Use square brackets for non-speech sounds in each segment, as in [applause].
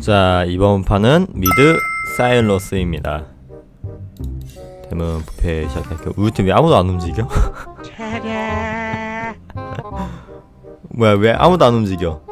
자 이번 판은 미드 사일러스입니다. 대문 부패 시작할게요. 우리 팀왜 아무도 안 움직여? [laughs] 뭐야 왜 아무도 안 움직여?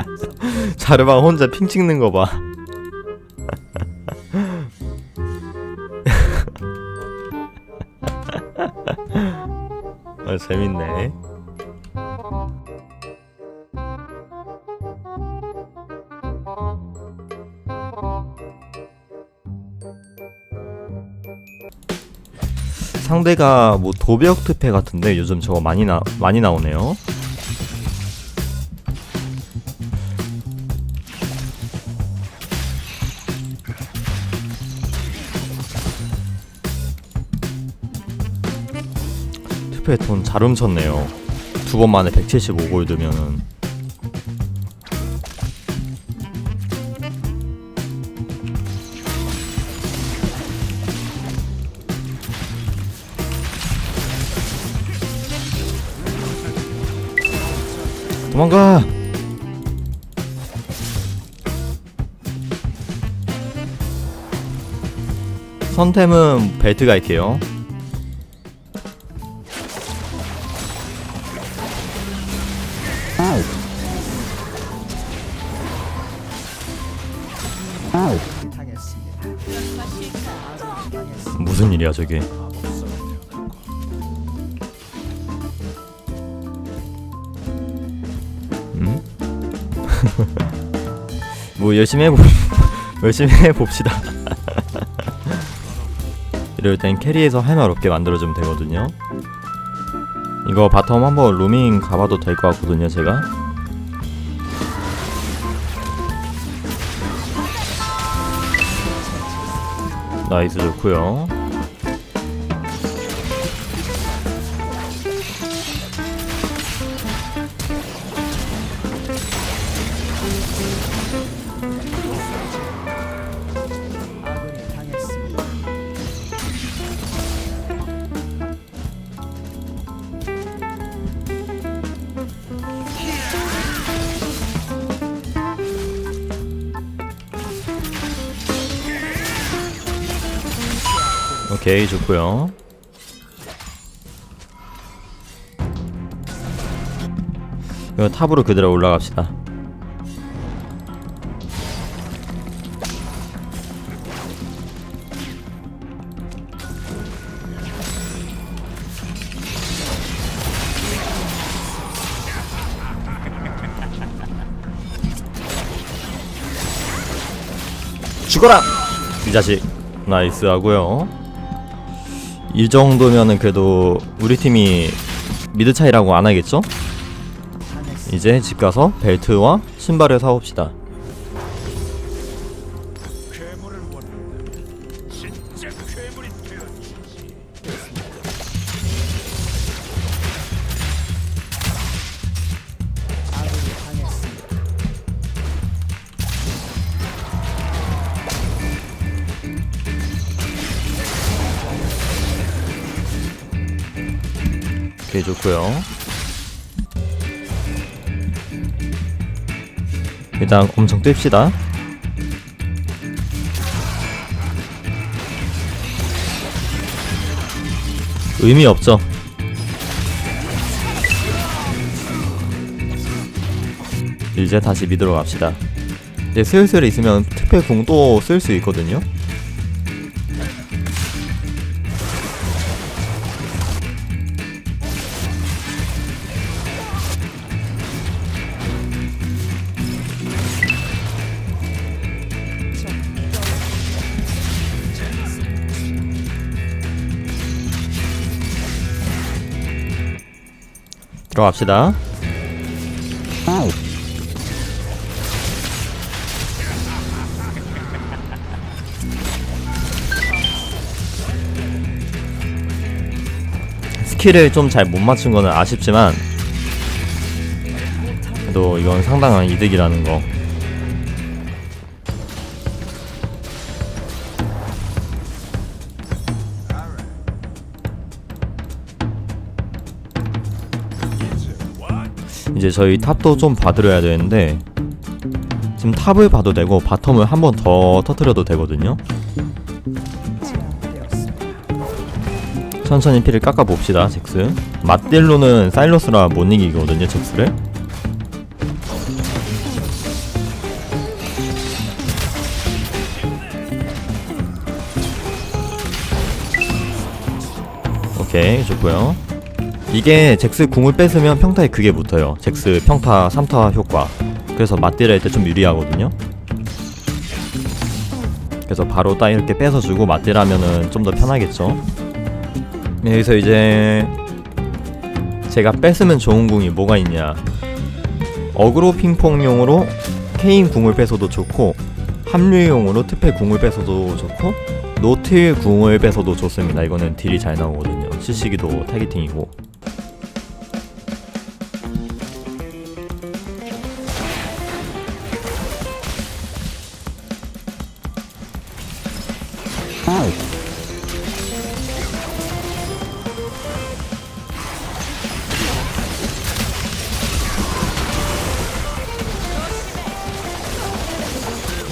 [laughs] 자르방 혼자 핑 찍는 거봐 재밌네 상대가 뭐 도벽 투패 같은데 요즘 저거 많이 나 많이 나오네요. 돈잘 훔쳤네요. 두 번 만에 175골드면은 도망가. 선템은 벨트 갈게요. 무슨 일이야 저게? 음? [laughs] 뭐 열심히 해보 [laughs] 열심히 해봅시다. [laughs] 이럴 땐 캐리에서 할 말 없게 만들어주면 되거든요. 이거 바텀 한번 로밍 가봐도 될 것 같거든요, 제가. 나이스 좋고요. 오케이 좋고요. 이거 탑으로 그대로 올라갑시다. 죽어라! 이 자식 나이스 하고요 이 정도면은 그래도 우리 팀이 미드 차이라고 안 하겠죠? 이제 집 가서 벨트와 신발을 사옵시다 오케이 좋고요. 일단 엄청 뜹시다. 의미 없죠? 이제 다시 미드로 갑시다. 이제 슬슬 있으면 특패 공도 쓸 수 있거든요 들어갑시다. 스킬을 좀 잘 못 맞춘 거는 아쉽지만 그래도 이건 상당한 이득이라는 거. 이제 저희 탑도 좀 봐드려야 되는데 지금 탑을 봐도 되고 바텀을 한 번 더 터트려도 되거든요. 천천히 피를 깎아 봅시다 잭스. 맞딜로는 사일러스라 못 이기거든요 잭스를. 오케이 좋고요 이게 잭스 궁을 뺏으면 평타에 그게 붙어요. 잭스 평타 3타 효과. 그래서 맞딜 할때 좀 유리하거든요. 그래서 바로 딱 이렇게 뺏어주고 맞딜 하면은 좀 더 편하겠죠. 네, 여기서 이제 제가 뺏으면 좋은 궁이 뭐가 있냐. 어그로 핑퐁용으로 케인 궁을 뺏어도 좋고 합류용으로 트페 궁을 뺏어도 좋고 노틸 궁을 뺏어도 좋습니다. 이거는 딜이 잘 나오거든요. 시시기도 타겟팅이고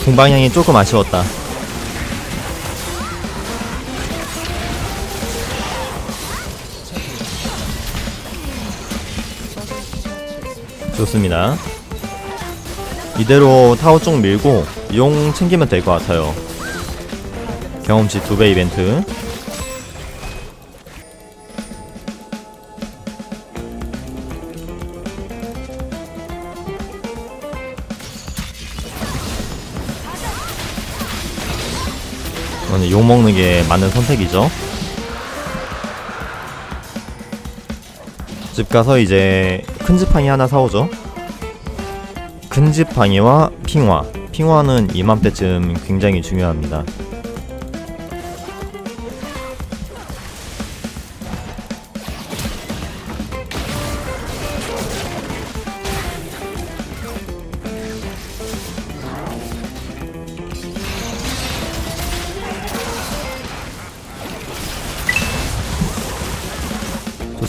궁 방향이 조금 아쉬웠다 좋습니다. 이대로 타워 쭉 밀고 용 챙기면 될 것 같아요. 경험치 두배 이벤트. 오늘 용 먹는 게 맞는 선택이죠. 집 가서 이제 큰 지팡이 하나 사오죠. 큰 지팡이와 핑화. 핑화는 이맘때쯤 굉장히 중요합니다.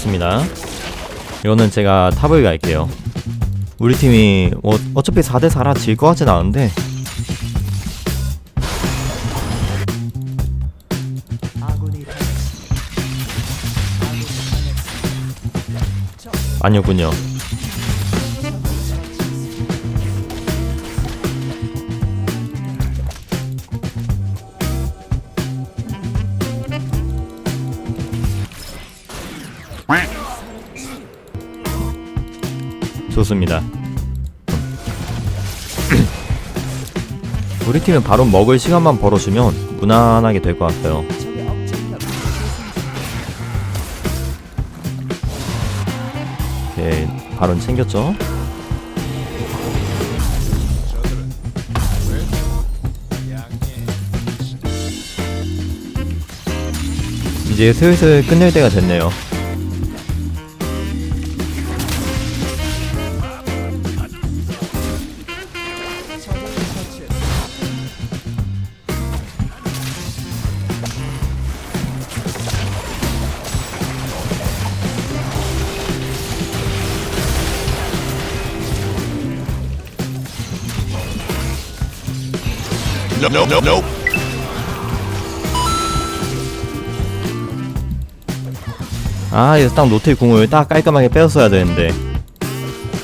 좋습니다. 이거는 제가 탑을 갈게요. 우리 팀이 어, 어차피 4대 4라 질 것 같진 않은데 아니었군요. 좋습니다. [clears throat] 우리 팀은 바로 먹을 시간만 벌어주면 무난하게 될 것 같아요. 오케이, 바론 챙겼죠? 이제 슬슬 끝낼 때가 됐네요. Nope, nope, nope, nope. 아, 이거 딱 노틸 궁을 딱 깔끔하게 빼었어야 되는데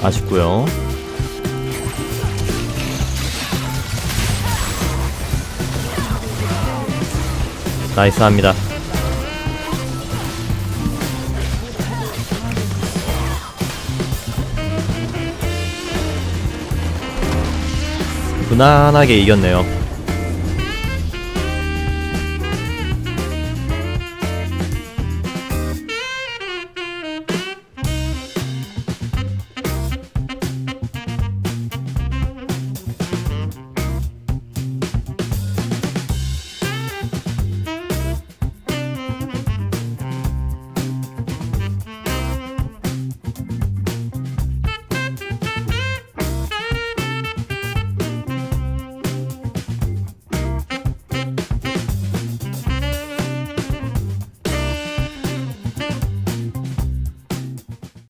아쉽고요. 나이스 합니다. 무난하게 이겼네요.